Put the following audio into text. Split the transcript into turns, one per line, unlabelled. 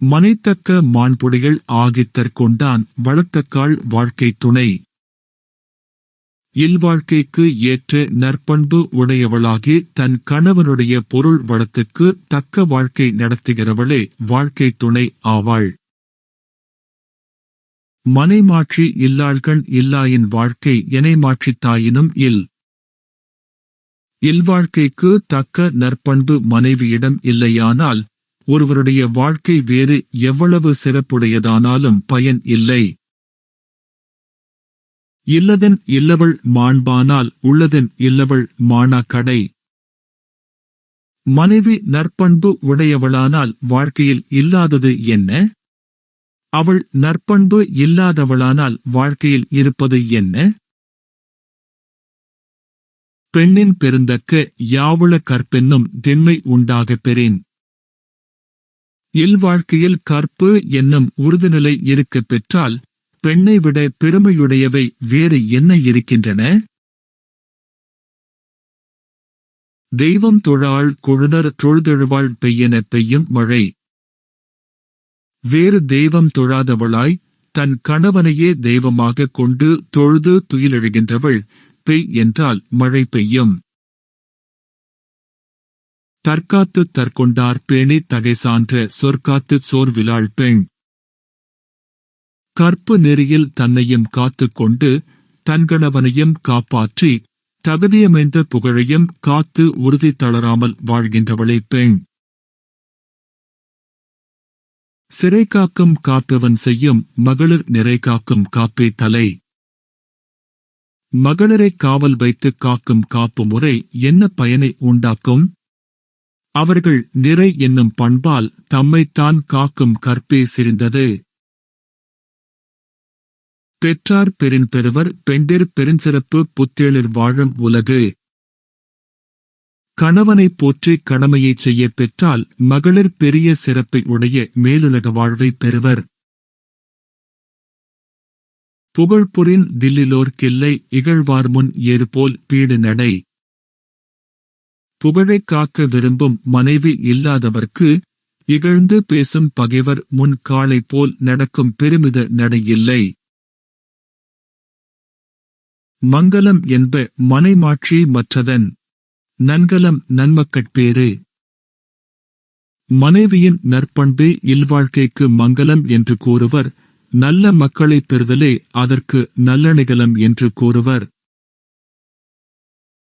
மனைத்தக்க மாண்புடைகள் ஆகித்தற் கொண்டான் வளர்த்தக்காள் வாழ்க்கை துணை. இல்வாழ்க்கைக்கு ஏற்ற நற்பண்பு உடையவளாகி தன் கணவனுடைய பொருள் வளத்துக்கு தக்க வாழ்க்கை நடத்துகிறவளே வாழ்க்கை துணை ஆவாள். மனைமாற்றி இல்லாள்கள் இல்லாயின் வாழ்க்கை எனை இல். இல்வாழ்க்கைக்கு தக்க நற்பண்பு மனைவியிடம் இல்லையானால் ஒருவருடைய வாழ்க்கை வேறு எவ்வளவு சிறப்புடையதானாலும் பயன் இல்லை. இல்லதன் இல்லவள் மாண்பானால் உள்ளதன் இல்லவள் மானா கடை மனைவி நற்பண்பு உடையவளானால் வாழ்க்கையில் இல்லாதது என்ன? அவள் நற்பண்பு இல்லாதவளானால் வாழ்க்கையில் இருப்பது என்ன? பெண்ணின் பெருந்தக்க யாவுள கற்பென்னும் திண்மை உண்டாகப் பெறேன். இல்வாழ்க்கையில் கற்பு என்னும் உறுதிநிலை இருக்கப் பெற்றால் பெண்ணை விட பெருமையுடையவை வேறு என்ன இருக்கின்றன? தெய்வம் தொழாள் கொழுதர் தொழுதெழுவாள் பெய்யென பெய்யும் மழை. வேறு தெய்வம் தொழாதவளாய் தன் கணவனையே தெய்வமாகக் கொண்டு தொழுது துயிலெழுகின்றவள் பெய் என்றால் மழை பெய்யும். தற்காத்து தற்கொண்டார் பேணி தகை சான்ற சொற்காத்து சோர்விலாள் பெண். கற்பு நெறியில் தன்னையும் காத்துக் கொண்டு தன்கணவனையும் காப்பாற்றி தகுதியமைந்த புகழையும் காத்து உறுதி தளராமல் வாழ்கின்றவளே பெண். சிறை காக்கும் காத்தவன் செய்யும் மகளிர் நிறை காக்கும் காப்பே தலை. மகளிரை காவல் வைத்து காக்கும் காப்பு முறை என்ன பயனை உண்டாக்கும்? அவர்கள் நிறை என்னும் பண்பால் தம்மைத்தான் காக்கும் கற்பே சிரிந்தது. பெற்றார் பெரின் பெறுவர் பெண்டிர் பெருஞ்சிறப்பு புத்தேளிர் வாழும் உலகு. கணவனைப் போற்றி கடமையைச் செய்யப் பெற்றால் மகளிர் பெரிய சிறப்பை உடைய மேலுலக வாழ்வைப் பெறுவர். புகழ்பொரின் தில்லிலோர் கில்லை இகழ்வார் முன் ஏறுபோல் பீடு நடை. புகழைக் காக்க விரும்பும் மனைவி இல்லாதவர்க்கு இகழ்ந்து பேசும் பகைவர் முன் காளை போல் நடக்கும் பெருமித நடை இல்லை. மங்கலம் என்ப மனைமாட்சி மற்றதன். நன்கலம் நன்மக்கட்பேறு மனைவியின் நற்பண்பே இல்வாழ்க்கைக்கு மங்கலம் என்று கூறுவர். நல்ல மக்களைப் பெறுதலே அதற்கு நல்லணிகலம் என்று கூறுவர்.